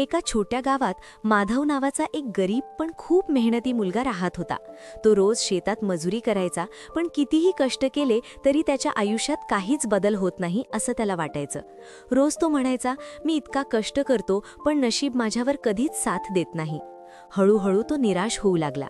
एका छोट्या गावात माधव नावाचा एक गरीब पण खूप मेहनती मुलगा राहत होता. तो रोज शेतात मजुरी करायचा पण कितीही कष्ट केले तरी त्याच्या आयुष्यात काहीच बदल होत नाही असं त्याला वाटायचं. रोज तो म्हणायचा मी इतका कष्ट करतो पण नशीब माझ्यावर कधीच साथ देत नाही. हळूहळू तो निराश होऊ लागला.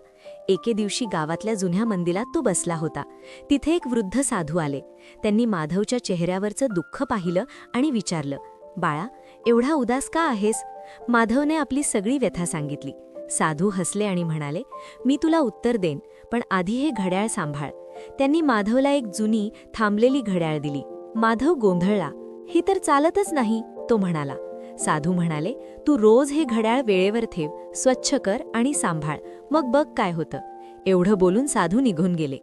एके दिवशी गावातल्या जुन्या मंदिरात तो बसला होता. तिथे एक वृद्ध साधू आले. त्यांनी माधवच्या चेहऱ्यावरचं दुःख पाहिलं आणि विचारलं बाळा एवढा उदास का आहेस? माधवने आपली सगळी व्यथा सांगितली. साधू हसले आणि म्हणाले मी तुला उत्तर देन पण आधी हे घड्याळ सांभाळ. त्यांनी माधवला एक जुनी थांबलेली घड्याळ दिली. माधव गोंधळला. ही तर चालतच नाही तो म्हणाला. साधू म्हणाले तू रोज हे घड्याळ वेळेवर ठेव स्वच्छ कर आणि सांभाळ. मग बघ काय होतं. एवढं बोलून साधू निघून गेले.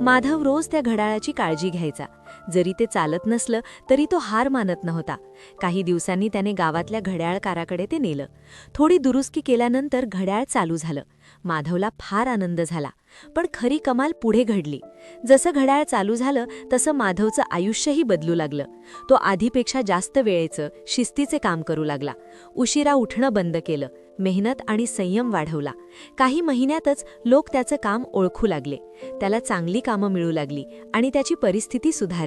माधव रोज त्या घड्याळाची काळजी घ्यायचा. जरी ते चालत नसलं तरी तो हार मानत नव्हता. काही दिवसांनी त्याने गावातल्या घड्याळकाराकडे ते नेलं. थोडी दुरुस्ती केल्यानंतर घड्याळ चालू झालं. माधवला फार आनंद झाला. पण खरी कमाल पुढे घडली. जसं घड्याळ चालू झालं तसं माधवचं आयुष्यही बदलू लागलं. तो आधीपेक्षा जास्त वेळेचं शिस्तीचे काम करू लागला. उशिरा उठणं बंद केलं. मेहनत आणि संयम वाढवला. काही महिन्यातच लोक त्याचं काम ओळखू लागले. त्याला चांगली कामं मिळू लागली आणि त्याची परिस्थिती सुधारली.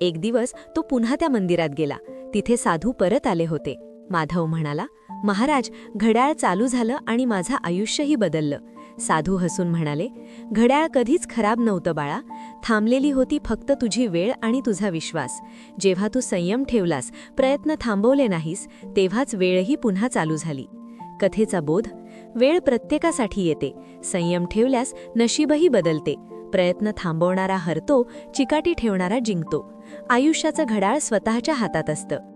एक दिवस तो पुन्हा त्या मंदिरात गेला. तिथे साधू परत आले होते. माधव म्हणाला महाराज घड्याळ चालू झालं आणि माझं आयुष्यही बदललं. साधू हसून म्हणाले घड्याळ कधीच खराब नव्हतं बाळा. थांबलेली होती फक्त तुझी वेळ आणि तुझा विश्वास. जेव्हा तू संयम ठेवलास प्रयत्न थांबवले नाहीस तेव्हाच वेळही पुन्हा चालू झाली. कथेचा बोध वेळ प्रत्येकासाठी येते. संयम ठेवल्यास नशीबही बदलते. प्रयत्न थांबवणारा हरतो चिकाटी ठेवणारा जिंकतो. आयुष्याचं घड्याळ स्वतःच्या हातात असतं.